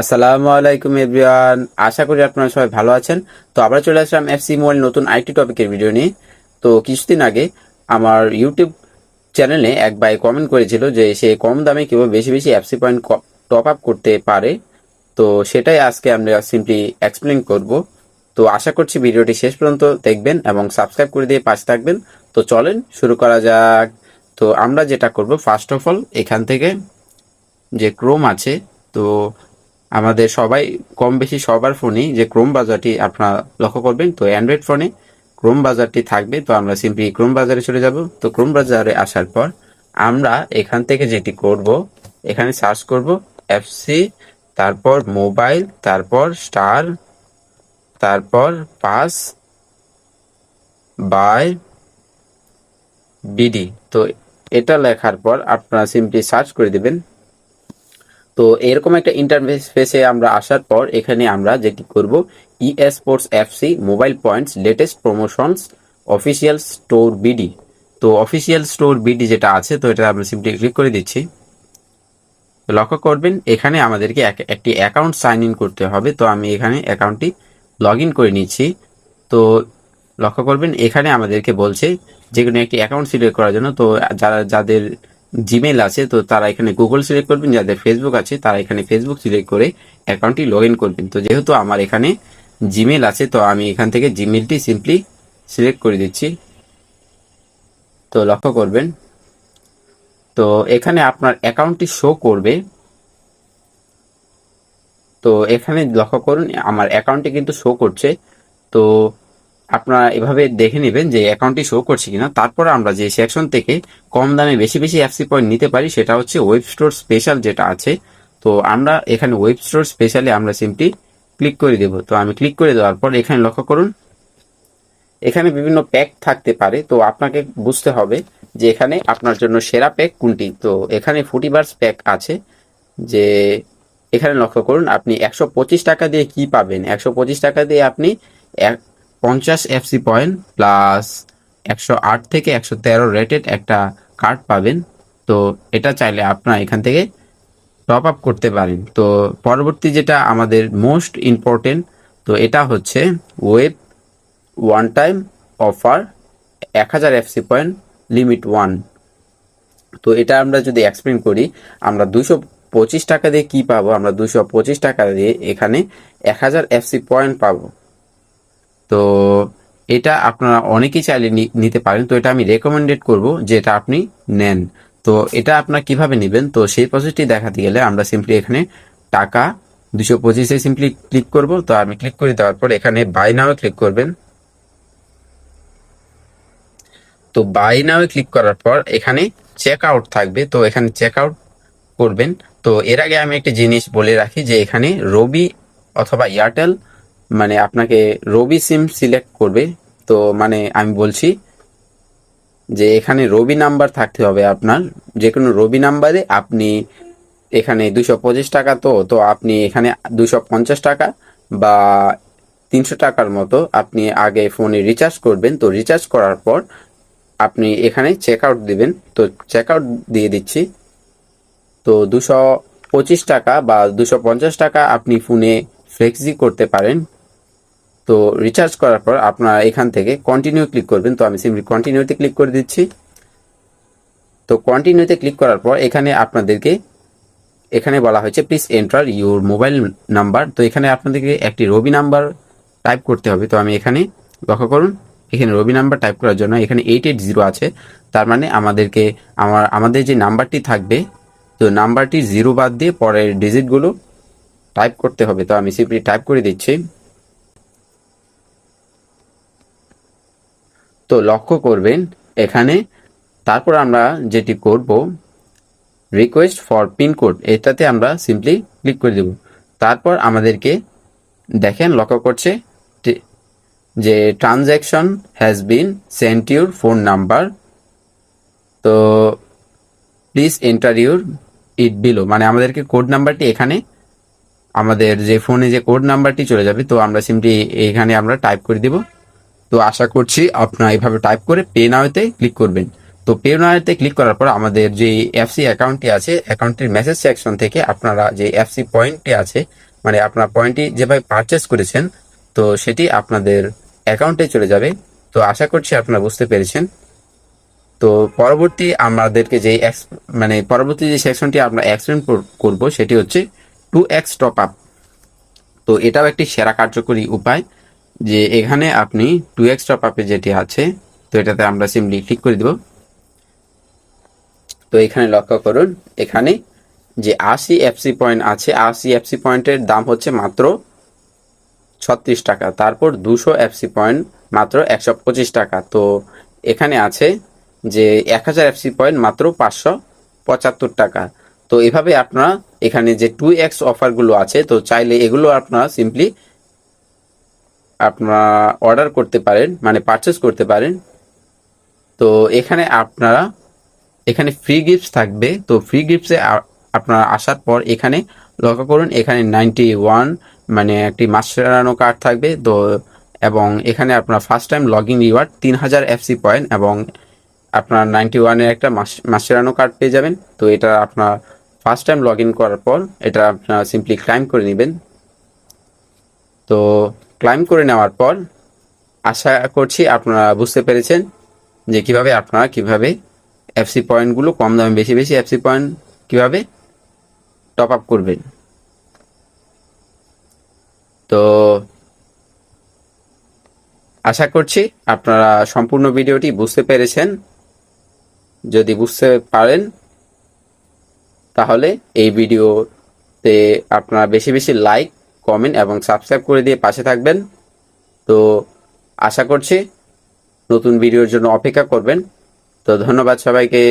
আসসালামু আলাইকুম এভরিওয়ান। আশা করি আপনারা সবাই ভালো আছেন। তো আবার চলে আসলাম এফসি মোবাইল নতুন আইটি টপিকের ভিডিও নিয়ে। তো কিছুদিন আগে আমার ইউটিউব চ্যানেলে এক ভাই কমেন্ট করেছিল যে সে কম দামে কীভাবে বেশি বেশি এফসি পয়েন্ট টপ আপ করতে পারে। তো সেটাই আজকে আমরা সিম্পলি এক্সপ্লেন করব। তো আশা করছি ভিডিওটি শেষ পর্যন্ত দেখবেন এবং সাবস্ক্রাইব করে দিয়ে পাশে থাকবেন। তো চলেন শুরু করা যাক। তো আমরা যেটা করব ফার্স্ট অফ অল এখান থেকে যে ক্রোম আছে, তো আমাদের সবাই কম বেশি সবার ফোনেই, যে ক্রোম বাজারটি আপনারা লক্ষ্য করবেন, তো অ্যান্ড্রয়েড ফোনে ক্রোম বাজারটি থাকবে, তো আমরা সিম্পলি ক্রোম বাজারে চলে যাব। তো ক্রোম বাজারে আসার পর আমরা এখান থেকে যেটি করব, এখানে সার্চ করব এফসি তারপর মোবাইল তারপর স্টার তারপর পাস বাই বিডি তো এটা লেখার পর আপনারা সিম্পলি সার্চ করে দিবেন। তো এরকম একটা ইন্টারফেস ফেসে আমরা আসার পর এখানে আমরা যেটি করব? Esports FC mobile points latest promotions official store BD তো অফিসিয়াল স্টোর বিডি যেটা আছে, তো এটা আমরা সিম্পলি ক্লিক করে দিচ্ছি। লক্ষ্য করবেন, এখানে আমাদেরকে এক- একটি অ্যাকাউন্ট সাইন ইন করতে হবে। তো আমি এখানে অ্যাকাউন্টটি লগ ইন করে নিচ্ছি। তো লক্ষ্য করবেন, এখানে আমাদেরকে বলছে যে কোনো একটি অ্যাকাউন্ট সিলেক্ট করার জন্য। তো যারা, যাদের জিমেল আছে, তো তারা এখানে গুগল সিলেক্ট করবেন, যাদের ফেসবুক আছে, তারা এখানে ফেসবুক সিলেক্ট করে অ্যাকাউন্টটি লগ ইন করবেন। তো যেহেতু আমার এখানে জিমেল আছে, তো আমি এখান থেকে জিমেলটি সিম্পলি সিলেক্ট করে দিচ্ছি। তো লক্ষ্য করবেন। তো এখানে আপনার অ্যাকাউন্টটি শো করবে। তো এখানে লক্ষ্য করুন, আমার অ্যাকাউন্টে কিন্তু শো করছে। তো আপনারা এভাবে দেখে নেবেন যে অ্যাকাউন্টটি শো করছে কিনা। তারপর আমরা যে সেকশন থেকে কম দামে বেশি বেশি অ্যাপসি পয়েন্ট নিতে পারি, সেটা হচ্ছে ওয়েব স্টোর স্পেশাল যেটা আছে। তো আমরা এখানে ওয়েব স্টোর স্পেশালে আমরা সিমটি ক্লিক করে দেব। তো আমি ক্লিক করে দেওয়ার পর এখানে লক্ষ্য করুন, এখানে বিভিন্ন প্যাক থাকতে পারে। তো আপনাকে বুঝতে হবে যে এখানে আপনার জন্য সেরা প্যাক কোনটি। তো এখানে ফুটি বার্স প্যাক আছে, যে এখানে লক্ষ্য করুন, আপনি একশো পঁচিশ টাকা দিয়ে কি পাবেন? একশো পঁচিশ টাকা দিয়ে আপনি পঞ্চাশ এফসি পয়েন্ট প্লাস একশো আট থেকে একশো তেরো রেটেড একটা কার্ড পাবেন। তো এটা চাইলে আপনারা এখান থেকে টপ আপ করতে পারেন। তো পরবর্তী যেটা আমাদের মোস্ট ইম্পর্টেন্ট তো এটা হচ্ছে ওয়েব ওয়ান টাইম অফার এক হাজার এফসি পয়েন্ট লিমিট ওয়ান তো এটা আমরা যদি এক্সপ্লেন করি, আমরা দুশো পঁচিশ টাকা দিয়ে কি পাবো? আমরা দুশো পঁচিশ টাকা দিয়ে এখানে এক হাজার এফসি পয়েন্ট পাবো। তো এটা আপনারা অনেকেই চাইলে নিতে পারেন। তো এটা আমি রেকমেন্ডেড করব যে এটা আপনি নেন। তো এটা আপনার কীভাবে নেবেন? তো সেই প্রসেসটি দেখাতে গেলে আমরা সিম্পলি এখানে টাকা দুশো পঁচিশে সিম্পলি ক্লিক করব। তো আমি ক্লিক করে দেওয়ার পর এখানে বাই নাও ক্লিক করবেন। তো বাই নাও ক্লিক করার পর এখানে চেক আউট থাকবে। তো এখানে চেক আউট করবেন। তো এর আগে আমি একটি জিনিস বলে রাখি যে এখানে রবি অথবা এয়ারটেল মানে আপনাকে রবি সিম সিলেক্ট করবে। তো মানে আমি বলছি যে এখানে রবি নাম্বার থাকতে হবে আপনার। যে কোনো রবি নাম্বারে আপনি এখানে দুশো পঁচিশ টাকা তো তো আপনি এখানে দুশো পঞ্চাশ টাকা বা তিনশো টাকার মতো আপনি আগে ফোনে রিচার্জ করবেন। তো রিচার্জ করার পর আপনি এখানে চেক আউট দিবেন। তো চেক আউট দিয়ে দিচ্ছি। তো দুশো পঁচিশ টাকা বা দুশো পঞ্চাশ টাকা আপনি ফোনে ফ্লেক্সি করতে পারেন। তো রিচার্জ করার পর আপনারা এখান থেকে কন্টিনিউ ক্লিক করবেন। তো আমি সিম্পলি কন্টিনিউতে ক্লিক করে দিচ্ছি। তো কন্টিনিউতে ক্লিক করার পর এখানে আপনাদেরকে, এখানে বলা হয়েছে please enter your mobile number তো এখানে আপনাদেরকে একটি রবি নাম্বার টাইপ করতে হবে। তো আমি এখানে লক্ষ্য করুন, এখানে রবি নাম্বার টাইপ করার জন্য এখানে এইট এইট জিরো আছে। তার মানে আমাদেরকে, আমার, আমাদের যে নাম্বারটি থাকবে, তো নাম্বারটি জিরো বাদ দিয়ে পরের ডিজিটগুলো টাইপ করতে হবে। তো আমি সিম্পলি টাইপ করে দিচ্ছি। তো লক্ষ্য করবেন এখানে। তারপর আমরা যেটি করব রিকোয়েস্ট ফর পিনকোড এটাতে আমরা সিম্পলি ক্লিক করে দেব। তারপর আমাদেরকে দেখেন লক্ষ্য করছে যে- transaction has been sent your phone number তো please enter your it below মানে আমাদেরকে কোড নাম্বারটি এখানে, আমাদের যে ফোনে যে কোড নাম্বারটি চলে যাবে, তো আমরা সিম্পলি এখানে আমরা টাইপ করে দিব। তো আশা করছি আপনারা এইভাবে টাইপ করে পে নাওতে ক্লিক করবেন। তো পে নাওতে ক্লিক করার পর আমাদের যে এফসি অ্যাকাউন্টটি আছে অ্যাকাউন্টের মেসেজ সেকশন থেকে আপনারা যে এফসি পয়েন্টটি আছে মানে আপনার পয়েন্টটি যেভাবে পারচেস করেছেন, তো সেটি আপনাদের অ্যাকাউন্টে চলে যাবে। তো আশা করছি আপনারা বুঝতে পেরেছেন। তো পরবর্তী আমাদেরকে যে মানে পরবর্তী যে সেকশনটি আমরা এক্সপ্লেন করব, সেটি হচ্ছে টু এক্স টপ আপ তো এটাও একটি সেরা কার্যকরী উপায়। যে এখানে আপনি টু এক্স টপ আপে যেটি আছে, তো এটাতে আমরা সিম্পলি ক্লিক করে দিব। তো এখানে লক্ষ্য করুন, এখানে যে আশি এফসি পয়েন্ট আছে, আশি এফসি পয়েন্টের দাম হচ্ছে মাত্র ছত্রিশ টাকা, তারপর দুশো এফসি পয়েন্ট মাত্র একশো পঁচিশ টাকা। তো এখানে আছে যে এক হাজার এফসি পয়েন্ট মাত্র পাঁচশো পঁচাত্তর টাকা। তো এভাবে আপনারা এখানে যে টু এক্স অফারগুলো আছে, তো চাইলে এগুলো আপনারা সিম্পলি আপনারা অর্ডার করতে পারেন মানে পারচেস করতে পারেন। তো এখানে আপনারা, এখানে ফ্রি গিফটস থাকবে। তো ফ্রি গিফটসে আপনারা আসার পর এখানে লক্ষ্য করুন। এখানে নাইনটি ওয়ান মানে একটি মাস্টারানো কার্ড থাকবে। তো এবং এখানে আপনার ফার্স্ট টাইম লগ রিওয়ার্ড তিন হাজার এফসি পয়েন্ট এবং আপনার নাইনটি ওয়ানের একটা মাস্টারানো কার্ড পেয়ে যাবেন। তো এটা আপনার ফার্স্ট টাইম লগ ইন করার পর এটা আপনার সিম্পলি ক্লাইম করে নেবেন। তো ক্লাইম করে নেওয়ার পর আশা করছি আপনারা বুঝতে পেরেছেন যে কীভাবে আপনারা কীভাবে এফসি পয়েন্টগুলো কম দামে বেশি বেশি এফসি পয়েন্ট কীভাবে টপ আপ করবেন। তো আশা করছি আপনারা সম্পূর্ণ ভিডিওটি বুঝতে পেরেছেন। যদি বুঝতে পারেন, তাহলে এই ভিডিওতে আপনারা বেশি বেশি লাইক কমেন্ট এবং সাবস্ক্রাইব করে দিয়ে পাশে থাকবেন। তো আশা করছি নতুন ভিডিওর জন্য অপেক্ষা করবেন। তো ধন্যবাদ সবাইকে।